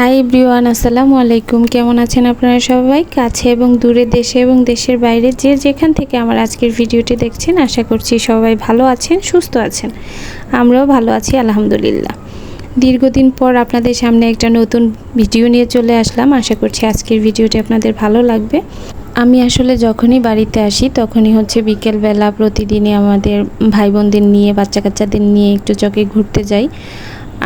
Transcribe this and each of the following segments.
High ব্রিওয়ান আসসালামু আলাইকুম। কেমন আছেন আপনারা সবাই? কাছে এবং দূরে দেশে এবং দেশের বাইরে যে যেখান থেকে আমার আজকের ভিডিওটি দেখছেন, আশা করছি সবাই ভালো আছেন, সুস্থ আছেন। আমরাও ভালো আছি, আলহামদুলিল্লাহ। দীর্ঘদিন পর আপনাদের সামনে একটা নতুন ভিডিও নিয়ে চলে আসলাম। আশা করছি আজকের ভিডিওটি আপনাদের ভালো লাগবে। আমি আসলে যখনই বাড়িতে আসি, তখনই হচ্ছে বিকেলবেলা প্রতিদিনই আমাদের ভাই বোনদের নিয়ে বাচ্চা কাচ্চাদের নিয়ে একটু চকে ঘুরতে যাই।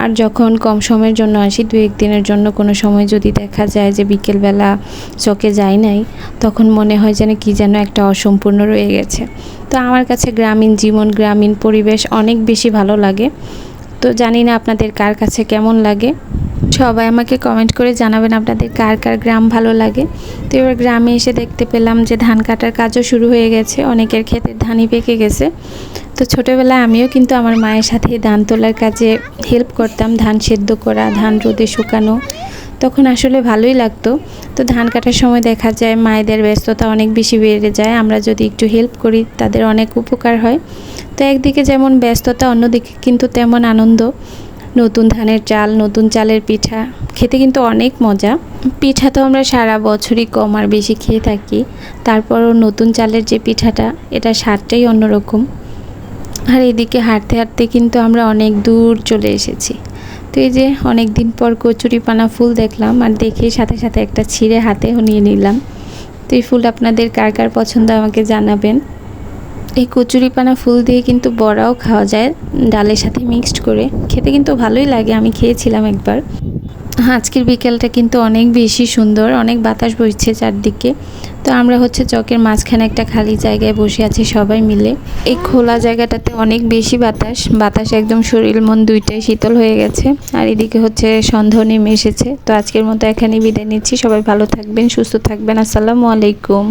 আর যখন কম সময়ের জন্য আসি, দু একদিনের জন্য কোনো সময় যদি দেখা যায় যে বিকেলবেলা চকে যাই নাই, তখন মনে হয় যেন কি যেন একটা অসম্পূর্ণ রয়ে গেছে। তো আমার কাছে গ্রামীণ জীবন, গ্রামীণ পরিবেশ অনেক বেশি ভালো লাগে। তো জানি না আপনাদের কার কাছে কেমন লাগে। সবাই আমাকে কমেন্ট করে জানাবেন আপনাদের কার কার গ্রাম ভালো লাগে। তো এবার গ্রামে এসে দেখতে পেলাম যে ধান কাটার কাজও শুরু হয়ে গেছে, অনেকের ক্ষেতের ধানই পেকে গেছে। তো ছোটোবেলায় আমিও কিন্তু আমার মায়ের সাথে ধান তোলার কাজে হেল্প করতাম, ধান সেদ্ধ করা, ধান রোদে শুকানো। তখন আসলে ভালোই লাগতো। তো ধান কাটার সময় দেখা যায় মায়েদের ব্যস্ততা অনেক বেশি বেড়ে যায়। আমরা যদি একটু হেল্প করি, তাদের অনেক উপকার হয়। তো একদিকে যেমন ব্যস্ততা, অন্যদিকে কিন্তু তেমন আনন্দ। নতুন ধানের চাল, নতুন চালের পিঠা, খেতে কিন্তু অনেক মজা। পিঠা তো আমরা সারা বছরই কম আর বেশি খেয়ে থাকি। তারপরও নতুন চালের যে পিঠাটা, এটা স্বাদটাই অন্যরকম। আর এদিকে হাঁটতে হাঁটতে কিন্তু আমরা অনেক দূর চলে এসেছি। তো এই যে অনেক দিন পর কচুরি পানা ফুল দেখলাম আর দেখে সাথে সাথে একটা ছিঁড়ে হাতেও নিয়ে নিলাম। তো এই ফুল আপনাদের কার কার পছন্দ আমাকে জানাবেন। এই কচুরিপানা ফুল দিয়ে কিন্তু বড়াও খাওয়া যায়, ডালের সাথে মিক্সড করে। খেতে কিন্তু ভালোই লাগে, আমি খেয়েছিলাম একবার। আজকের বিকেলটা কিন্তু অনেক বেশি সুন্দর, অনেক বাতাস বইছে চারদিকে। তো আমরা হচ্ছে চকের মাঝখানে একটা খালি জায়গায় বসে আছি সবাই মিলে। এই খোলা জায়গাটাতে অনেক বেশি বাতাস বাতাস একদম শরীর মন দুইটাই শীতল হয়ে গেছে। আর এদিকে হচ্ছে সন্ধ্যা নেমে এসেছে। তো আজকের মতো এখানেই বিদায় নিচ্ছি। সবাই ভালো থাকবেন, সুস্থ থাকবেন। আসসালামু আলাইকুম।